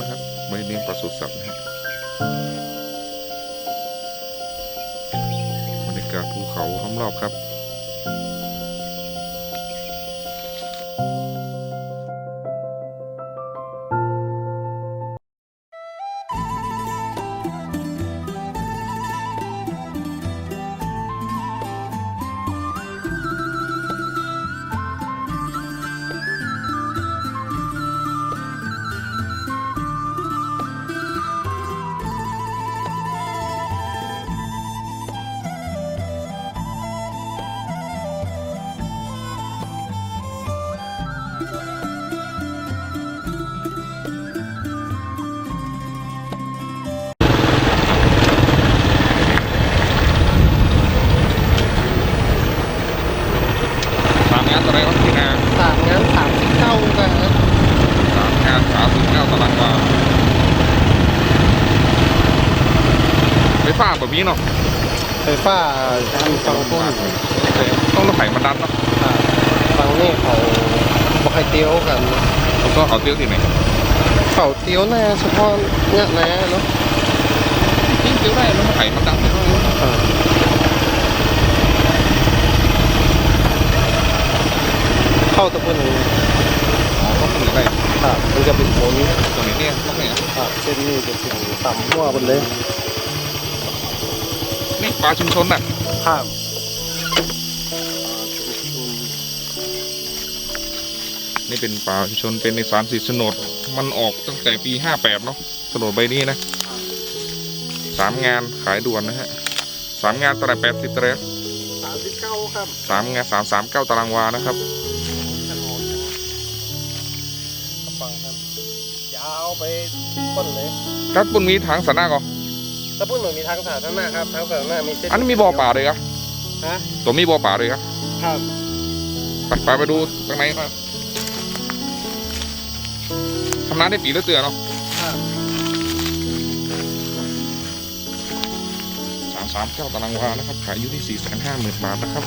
นะครับ ไม่เลี้ยงปศุสัตว์นะฮะบรรยากาศภูเขาล้อมรอบครับามงานอะไรวะที่นาสามงานสามสิบเก้ากันนะสามงานสามสิบเก้าตารางวาไฟฟ้าแบบนี้เนาะไฟฟ้ามีฟังต้นต้องรถไถมันดันเนาะอ่าฟังนี่เขาบอกให้เตี้ยวกันนะแล้วก็เอาเตี้ยวที่ไหนเขาเตี้ยวหน้าเฉพาะเนี่ยแนะเนาะจริงเตี้ยวได้แล้วรถไถมันดันไม่ต้องรู้อ่ เข้าตะปุ่นนี้อ๋อต้องเป็นอะไรครับมันจะเป็นโซนตัวนี้เนี่ยต้องเนี่ยครับเส้นนี้จะถึงต่ำหัวบนเลยนี่ปลาชุมชนน่ะครับนี่เป็นปลาชุมชนเป็นในสารสีสนดมันออกตั้งแต่ปีห้าแปดเนาะสนดใบนี้นะสามงานขายด่วนนะฮะสามงานตารางแปดสิบตารางสามสิบเก้าครับสามงานสามสามเก้าตารางวานะครับ ไปต้นเลยกัดปุ่นมีถังสนาก่อนตะปุ่นเหมือนมีทางสาธารณะครับทางสาธารณะมีเส้นอันนี้มีบ่อป่าเลยครับฮะตัวมีบ่อป่าเลยครับครับไปไปไปดูตรงไหนครับทำน้าได้ปีละเตือนเนาะครับสามสามเก้าตารางวานะครับ ขายอยู่ที่สี่แสนห้าหมื่นบาทนะครับ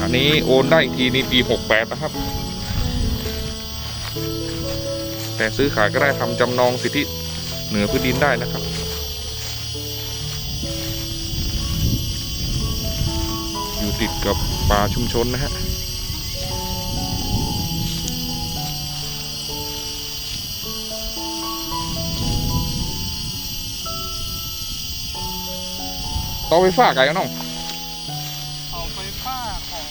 อันนี้โอนได้อีกทีในปีหกแปดนะครับ แต่ซื้อขายก็ได้ทำจำนองสิทธิเหนือพื้นดินได้นะครับ อยู่ติดกับป่าชุมชนนะฮะต่อไฟฟ้าไกลกันน้องเอาไฟฟ้าของ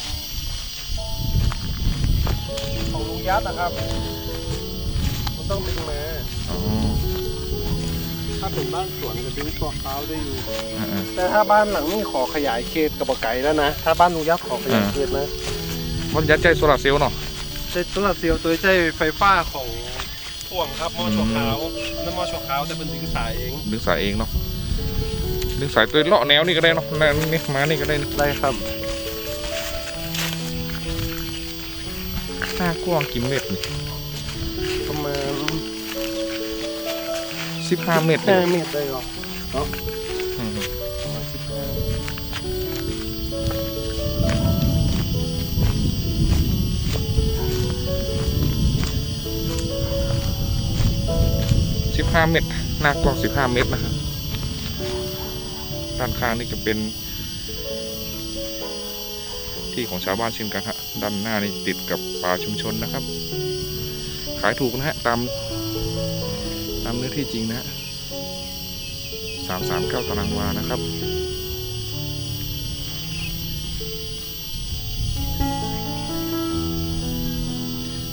ของลุงยัดนะครับ ต้องดึงมาอ๋อถ้าเป็นบ้านสวนจะดึงตัวเขาได้อยู่อ่าแต่ถ้าบ้านหลังนี้ขอขยายเขตกับไก่แล้วนะ ถ้าบ้านลุงยัดขอขยายเขตนะๆมันยัดใจโซลาร์เซลล์เนาะเจ็ดโซลาร์เซลล์ตัวใช้ไฟฟ้าของพ่วงครับหม้อชั่วคราวนั่นหม้อชั่วคราวแต่เป็นดึงสายเองดึงสายเองเนาะ ดึงสายตัวเลาะแนวนี่ก็ได้เนาะแนวนี่มานี่ก็ได้นะได้ครับ หน้ากว้างกี่เมตรนี่ สิบห้าเมตรห้าเมตรได้หรออืมประมาณสิบห้าสิบห้าเมตรหน้ากว้างสิบห้าเมตรนะครับด้านข้างนี่จะเป็น ที่ของชาวบ้านเช่นกันฮะด้านหน้านี่ติดกับป่าชุมชนนะครับ ขายถูกนะฮะตาม ตามเนื้อที่จริงนะฮะสามสามเก้าตารางวานะครับ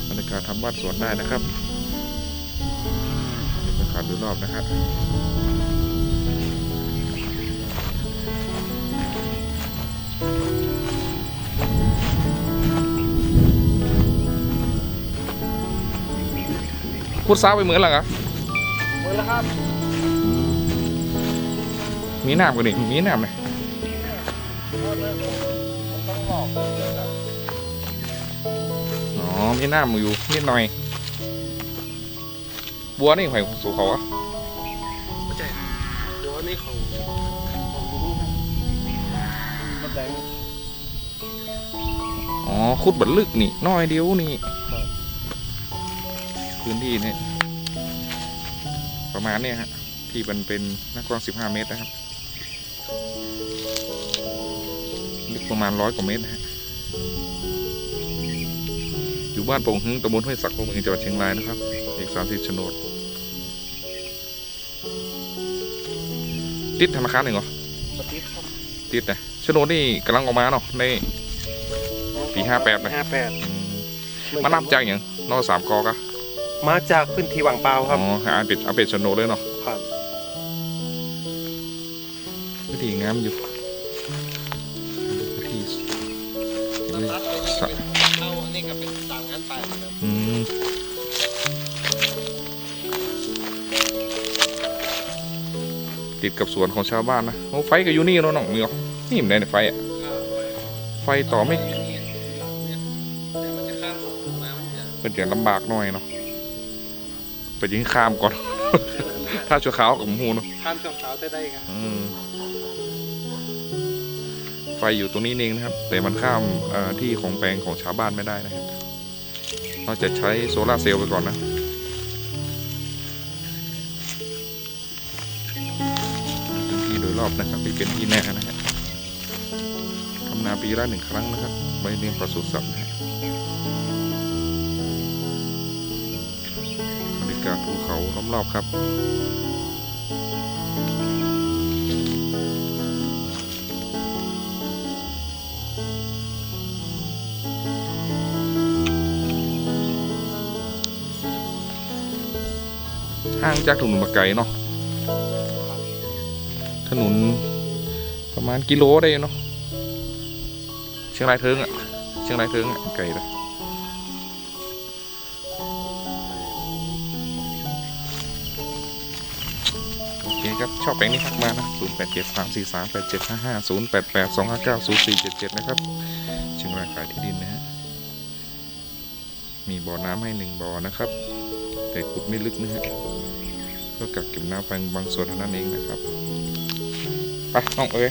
บรรยากาศทำบ้านสวนได้นะครับบรรยากาศโดยรอบนะครับพูดซ้าไปเหมือนหรอครับ แล้วครับ มีน้ำกันดิมีน้ำไหมมันต้องหลอกอ๋อ มีน้ำอยู่นิดหน่อย บัวนี่ไข่สู่เขาอะไม่ใช่เดี๋ยวนี้ของของลุงรถแดงอ๋อขุดบัดลึกนี่น้อยเดียวนี่ครับพื้นที่นี่ ประมาณเนี่ยฮะที่มันเป็นหน้ากว้าง 15 เมตรนะครับลึกประมาณร้อยกว่าเมตรนะฮะอยู่บ้านโป่งหึงตำบลห้วยสักอำเภอเมืองจังหวัดเชียงรายนะครับ เอกสารสิทธิ์โฉนด ติดธนาคารหนึ่งเหรอสติครับติดนะโฉนดนี่กำลังออกมาเนาะในปี58นะห้าแปดอืมมานำจากอย่างนอกสามกอกะ มาจากพื้นที่ว่างเปล่าครับอ๋ออาเป็ดอาเป็ดโฉนดเลยเนาะครับวิธีงามอยู่วิธีตัดไปนี่ก็เป็นเข้าอันนี้ก็เป็นต่างงานไปนะครับอืมติดกับสวนของชาวบ้านนะโอ้ไฟก็อยู่นี่เนาะน้องมีเหรอนี่มันได้ไฟอะไฟต่อไม่มันจะข้ามฝั่งมามันจะ เป็นอย่างลำบากหน่อยเนาะ ไปยิงข้ามก่อน ถ้าชั่วขาวกับหมูเนาะข้ามช่วงเช้าได้ได้ครับอืมไฟอยู่ตรงนี้เองนะครับ แต่มันข้ามเอ่อที่ของแปลงของชาวบ้านไม่ได้นะครับเราจะใช้โซลาร์เซลล์ไปก่อนนะ พื้นที่โดยรอบนะครับที่เป็นที่แน่นะฮะทำนาปีละหนึ่งครั้งนะครับใบเลี้ยงปศุสัตว์นะฮะากภูเขาล้อมรอบครับห่างจากถนนมาไกลเนาะ ถนนประมาณกิโลได้เนาะ เชียงรายเทิงอะเชียงรายเทิงอะไกลเลย เคครับชอบแปลงนี้ทักมานะ0 8 7 3 4 3 8 7 5 5 0 8 8 2 5 9 0 4 7 7 นะครับเชียงรายขายที่ดินนะฮะมีบ่อน้ำให้หนึ่งบ่อนะครับ แต่ขุดไม่ลึกนะฮะเพื่อกักเก็บน้ำไปบางส่วนเท่านั้นเองนะครับไปน้องเอ้ย